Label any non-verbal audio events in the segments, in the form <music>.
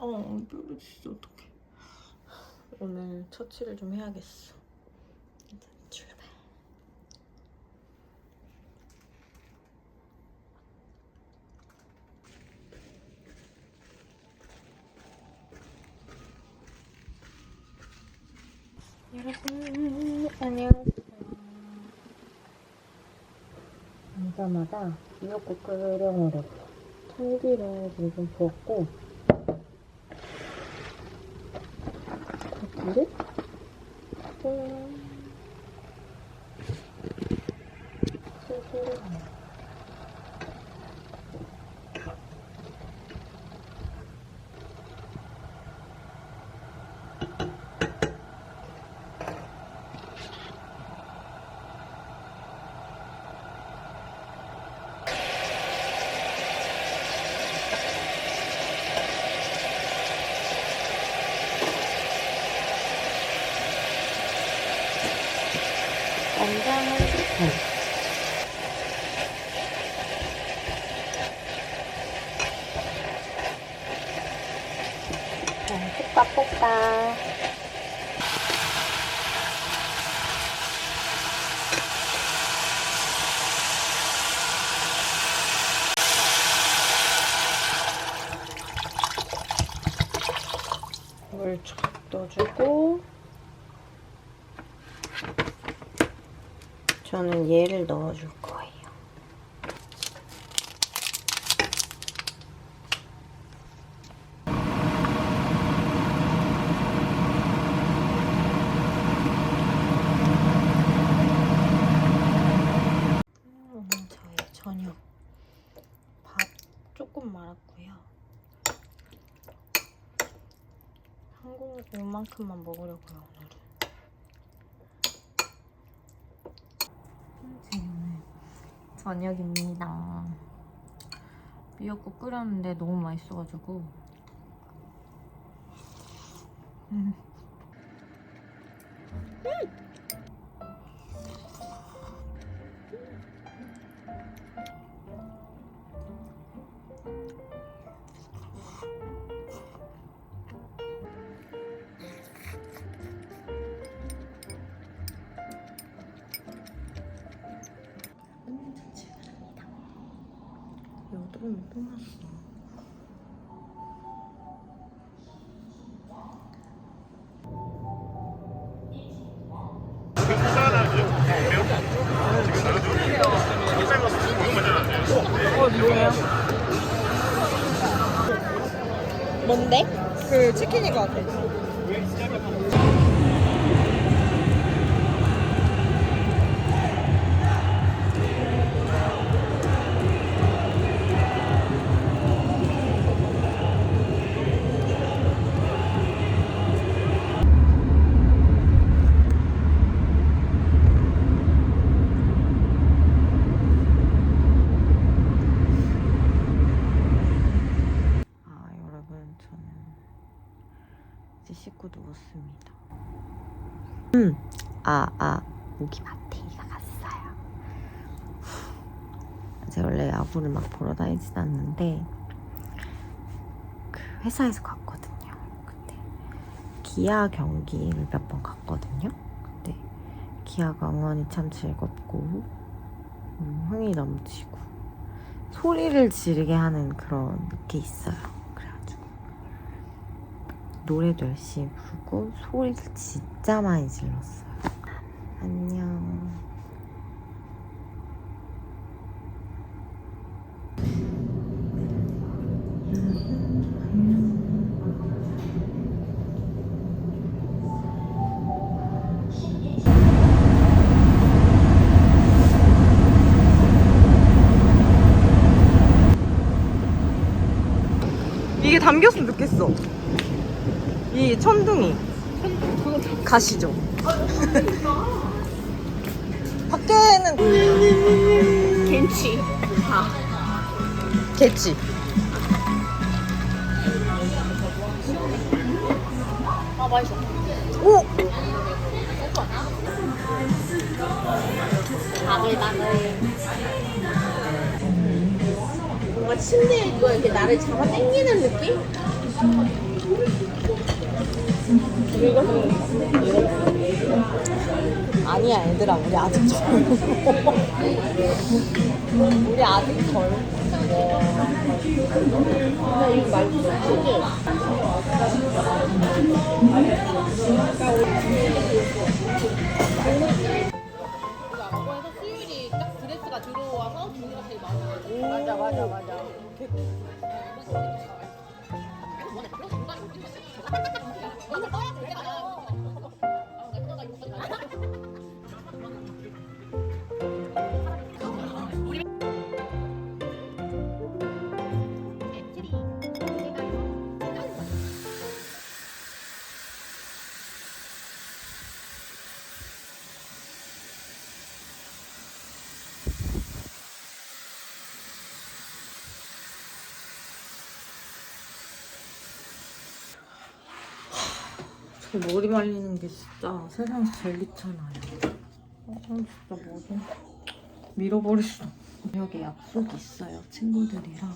어, 뼈를 진짜 어떡해. 오늘 처치를 좀 해야겠어. 일단 출발. 여러분, 안녕하세요. 앉자마자 미역국 끓여 먹으려고 참기름 좀 부었고 고기를 짠 술술 네. 자, 볶아 볶아. 물쫙 넣어주고 저는 얘를 넣어줄 거예요. 오늘 저의 저녁 밥 조금 말았고요. 한국 요만큼만 먹으려고요 오늘은. 지금은 저녁입니다. 미역국 끓였는데 너무 맛있어가지고. 음. 여 어, 뭐예요? 뭔데? 그 치킨인 것 같아. 아, 아, 아, 모기 마테이가 갔어요. 제가 원래 야구를 막 보러 다니진 않는데, 그 회사에서 갔거든요. 근데 기아 경기를 몇 번 갔거든요. 근데 기아가 응원이 참 즐겁고, 음, 흥이 넘치고, 소리를 지르게 하는 그런 게 있어요. 그래가지고 노래도 열심히 부르고 소리를 진짜 많이 질렀어요. 안녕. 이게 담겼으면 좋겠어. 이 천둥이. 가시죠. 밖에는 겐치. 개치. 아 맛있어. 오! 바글바글. 뭔가 침대에 이렇게 나를 잡아 당기는 느낌? 아니야 얘들아 우리 아직 젊어 우리 아직 젊어 그래서 수율이 딱 드레스가 들어와서 종류가 제일 많아. 맞아 맞아 맞아. 머리 말리는 게 진짜 세상에서 제일 귀찮아요. 아 진짜 머리 밀어버렸어 저녁에 약속이 있어요 친구들이랑.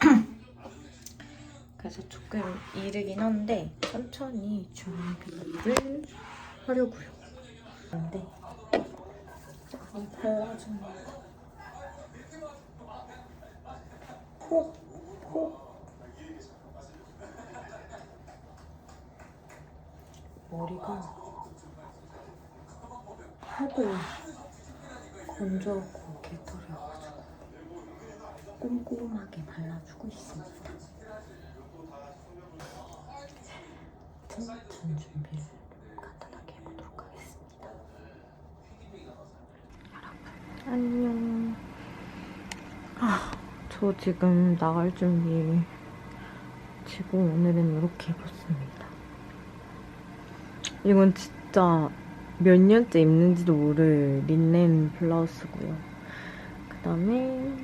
<clears throat> 그래서 조금 이르긴 한데 천천히 준비를 하려고요. 근데 많이 발라줍니다 콕콕 머리가 하도 건조하고 개털이어가지고 꼼꼼하게 발라주고 있습니다. 전 준비를 간단하게 해보도록 하겠습니다. 여러분 안녕. 아, 저 지금 나갈 준비 지고 오늘은 이렇게 입었습니다. 이건 진짜 몇 년째 입는지도 모를 린넨 블라우스고요. 그 다음에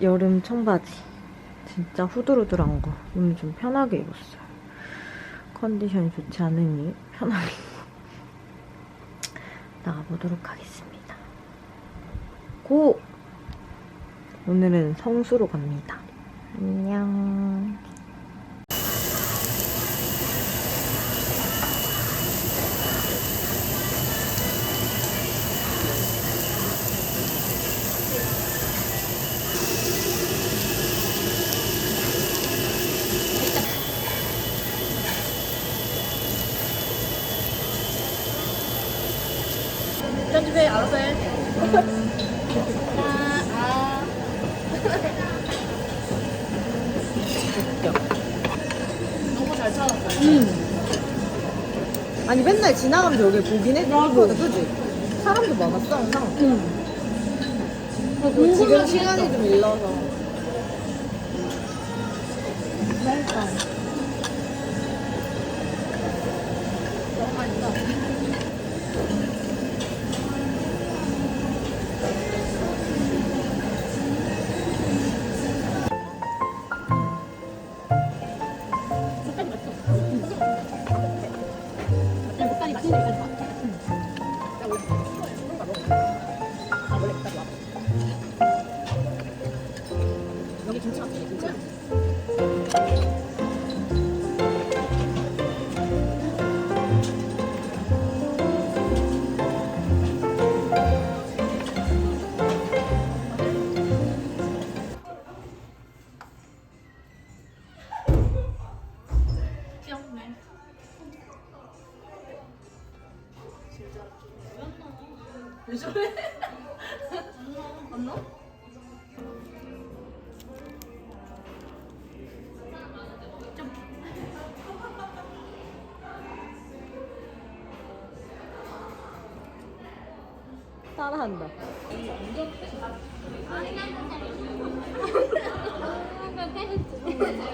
여름 청바지. 진짜 후들후들한 거. 오늘 좀 편하게 입었어요. 컨디션이 좋지 않으니 편하게 나가보도록 하겠습니다. 고! 오늘은 성수로 갑니다. 안녕. 편집해 알아서 해. 너무 잘 찾았어. 아니 맨날 지나가면서 여기 보긴 했거든 그지? 사람도 많았어 항상. 지금 시간이 좀 일러서. 색깔이 따라한다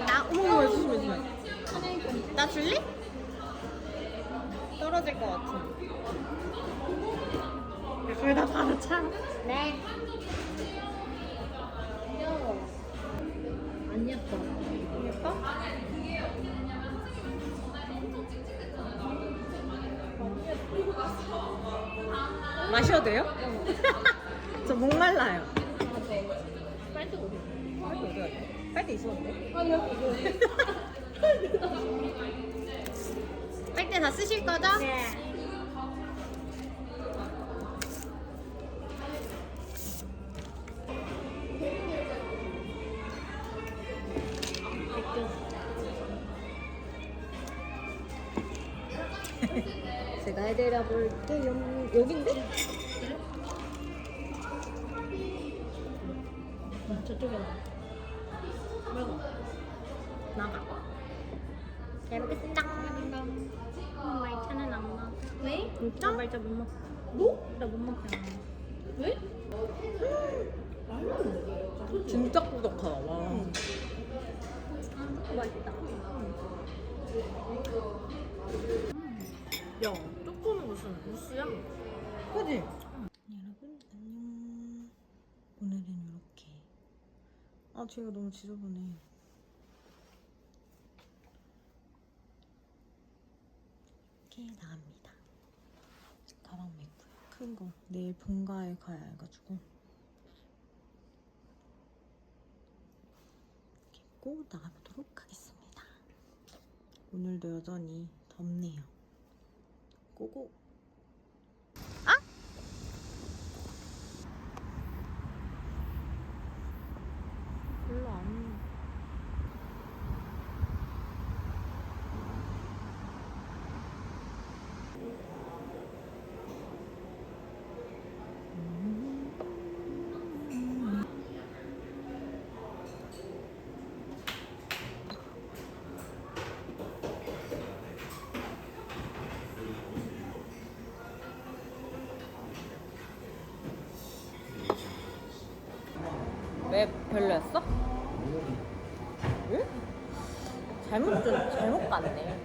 아 어머 조심해 조심해 나 줄래? 떨어질 것 같아 그걸 다 바로 차 네. 안 예뻐. 예뻐? 마셔도 돼요? <laughs> 저 목말라요. 빨대 어디? 빨대 어디 갔지? 빨대 있었는데? 아, 여기, 여기. <laughs> 빨대 다 쓰실 거죠? 해드려 볼게요. 여긴데? 저쪽에 말고 나가. 잘 먹겠습니다. 엄마 이 차는 안 먹어. 왜? 진짜? 나 말자 못 먹어. 뭐? 나못 먹잖아. 왜? 진짜 꾸덕하다. 와. 맛있다. 야, 쪼꼬는 무슨 무스야? 그지? 여러분 안녕. 오늘은 이렇게. 아 뒤가 너무 지저분해. 이렇게 나갑니다. 가방 메고요. 큰 거. 내일 본가에 가야 해가지고. 이렇게 입고 나가보도록 하겠습니다. 오늘도 여전히 덥네요. 고고. 별로 안. 왜 별로였어? 응? 잘못 좀 잘못 갔네.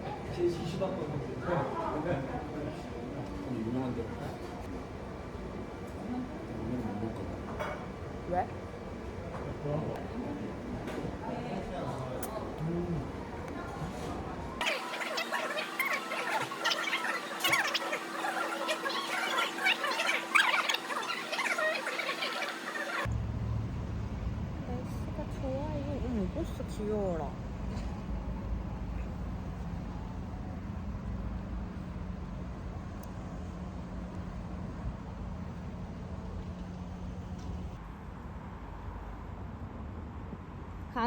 유명한데 유명한 못 가. 왜? 날씨가 좋아요. 어머, 이거 진짜 귀여워라. 가.